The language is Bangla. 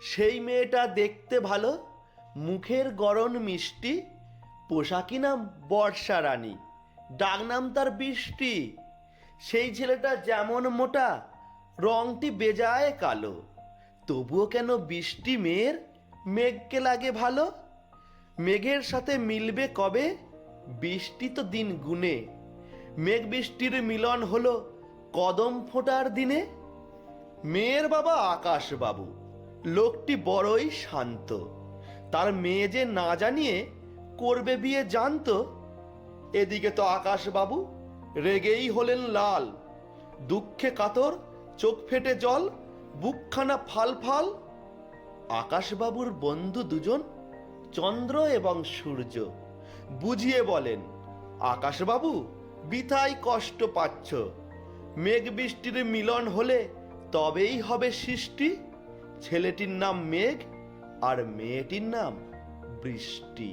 সেই মেয়েটা দেখতে ভালো, মুখের গরণ মিষ্টি পোশাকি নাম বর্ষা রানী, ডাক নাম তার বৃষ্টি। সেই ছেলেটা যেমন মোটা, রংটি বেজায় কালো, তবুও কেন বৃষ্টি মেয়ের? মেঘকে লাগে ভালো? মেঘের সাথে মিলবে কবে? বৃষ্টি তো দিন গুনে। মেঘ বৃষ্টির মিলন হলো কদম ফোটার দিনে। মেয়ের বাবা আকাশ বাবু লোকটি বড়ই শান্ত। তার মেয়ে যে না জানিয়ে করবে বিয়ে জানতো, এদিকে তো আকাশ বাবু রেগেই হলেন লাল। দুঃখে কাতর, চোখ ফেটে জল, বুকখানা ফাল ফাল। আকাশবাবুর বন্ধু দুজন, চন্দ্র এবং সূর্য, বুঝিয়ে বলেন, আকাশবাবু, বিথাই কষ্ট পাচ্ছ। মেঘ বৃষ্টির মিলন হলে তবেই হবে সৃষ্টি। ছেলেটির নাম মেঘ আর মেয়েটির নাম বৃষ্টি।